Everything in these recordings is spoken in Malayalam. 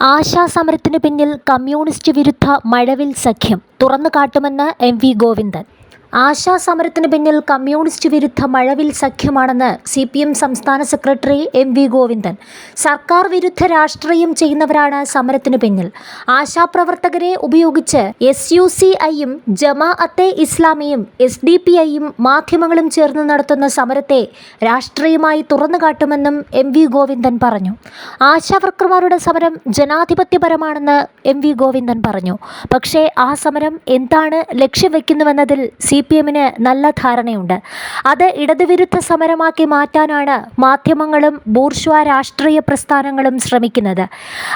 ആശാസമരത്തിനു പിന്നിൽ കമ്മ്യൂണിസ്റ്റ് വിരുദ്ധ മഴവിൽ സഖ്യം തുറന്നു കാട്ടുമെന്ന് എം വി ഗോവിന്ദൻ. ആശാസമരത്തിനു പിന്നിൽ കമ്മ്യൂണിസ്റ്റ് വിരുദ്ധ മഴവിൽ സഖ്യമാണെന്ന് സി പി എം സംസ്ഥാന സെക്രട്ടറി എം വി ഗോവിന്ദൻ. സർക്കാർ വിരുദ്ധ രാഷ്ട്രീയം ചെയ്യുന്നവരാണ് സമരത്തിന് പിന്നിൽ. ആശാപ്രവർത്തകരെ ഉപയോഗിച്ച് എസ് യു സി ഐയും ജമാ അത്തെ ഇസ്ലാമിയും എസ് ഡി പി ഐയും മാധ്യമങ്ങളും ചേർന്ന് നടത്തുന്ന സമരത്തെ രാഷ്ട്രീയമായി തുറന്നുകാട്ടുമെന്നും എം വി ഗോവിന്ദൻ പറഞ്ഞു. ആശാവർക്കർമാരുടെ സമരം ജനാധിപത്യപരമാണെന്ന് എം വി ഗോവിന്ദൻ പറഞ്ഞു. പക്ഷേ ആ സമരം എന്താണ് ലക്ഷ്യം വയ്ക്കുന്നുവെന്നതിൽ സി പി എമ്മിന് നല്ല ധാരണയുണ്ട്. അത് ഇടതുവിരുദ്ധ സമരമാക്കി മാറ്റാനാണ് മാധ്യമങ്ങളും ബൂർഷ്വ രാഷ്ട്രീയ പ്രസ്ഥാനങ്ങളും ശ്രമിക്കുന്നത്.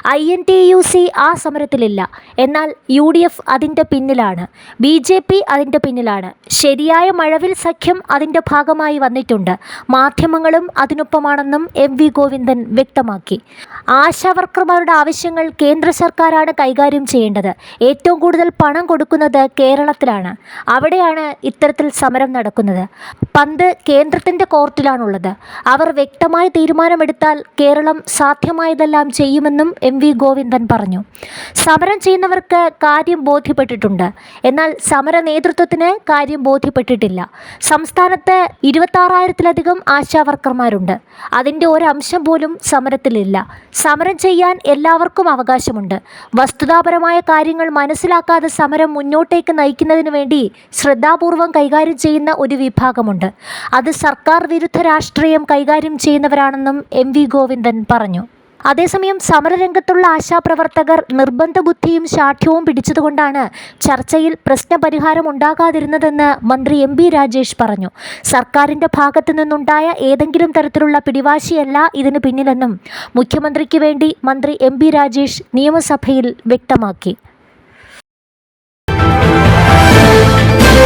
I N T U C ആ സമരത്തിലില്ല. എന്നാൽ യു ഡി എഫ് അതിന്റെ പിന്നിലാണ്. ബി ജെ പി അതിന്റെ പിന്നിലാണ്. ശരിയായ മഴവിൽ സഖ്യം അതിന്റെ ഭാഗമായി വന്നിട്ടുണ്ട്. മാധ്യമങ്ങളും അതിനൊപ്പമാണെന്നും എം വി ഗോവിന്ദൻ വ്യക്തമാക്കി. ആശാവർക്കർമാരുടെ ആവശ്യങ്ങൾ കേന്ദ്ര സർക്കാരാണ് കൈകാര്യം ചെയ്യേണ്ടത്. ഏറ്റവും കൂടുതൽ പണം കൊടുക്കുന്നത് കേരളത്തിലാണ്. അവിടെയാണ് ഇത്തരത്തിൽ സമരം നടക്കുന്നത്. പന്ത് കേന്ദ്രത്തിന്റെ കോർട്ടിലാണുള്ളത്. അവർ വ്യക്തമായ തീരുമാനമെടുത്താൽ കേരളം സാധ്യമായതെല്ലാം ചെയ്യുമെന്നും എം വി ഗോവിന്ദൻ പറഞ്ഞു. സമരം ചെയ്യുന്നവർക്ക് കാര്യം ബോധ്യപ്പെട്ടിട്ടുണ്ട്. എന്നാൽ സമര നേതൃത്വത്തിന് കാര്യം ബോധ്യപ്പെട്ടിട്ടില്ല. സംസ്ഥാനത്ത് ഇരുപത്താറായിരത്തിലധികം ആശാവർക്കർമാരുണ്ട്. അതിന്റെ ഒരംശം പോലും സമരത്തിലില്ല. സമരം ചെയ്യാൻ എല്ലാവർക്കും അവകാശമുണ്ട്. വസ്തുതാപരമായ കാര്യങ്ങൾ മനസ്സിലാക്കാതെ സമരം മുന്നോട്ടേക്ക് നയിക്കുന്നതിന് വേണ്ടി ശ്രദ്ധാപൂർവം കൈകാര്യം ചെയ്യുന്ന ഒരു വിഭാഗമുണ്ട്. അത് സർക്കാർ വിരുദ്ധ രാഷ്ട്രീയം കൈകാര്യം ചെയ്യുന്നവരാണെന്നും എം വി ഗോവിന്ദൻ പറഞ്ഞു. അതേസമയം സമരരംഗത്തുള്ള ആശാപ്രവർത്തകർ നിർബന്ധ ബുദ്ധിയും ശാഠ്യവും പിടിച്ചതുകൊണ്ടാണ് ചർച്ചയിൽ പ്രശ്നപരിഹാരം ഉണ്ടാകാതിരുന്നതെന്ന് മന്ത്രി എം ബി രാജേഷ് പറഞ്ഞു. സർക്കാരിന്റെ ഭാഗത്തു നിന്നുണ്ടായ ഏതെങ്കിലും തരത്തിലുള്ള പിടിവാശിയല്ല ഇതിന് പിന്നിലെന്നും മുഖ്യമന്ത്രിക്ക് വേണ്ടി മന്ത്രി എം ബി രാജേഷ് നിയമസഭയിൽ വ്യക്തമാക്കി.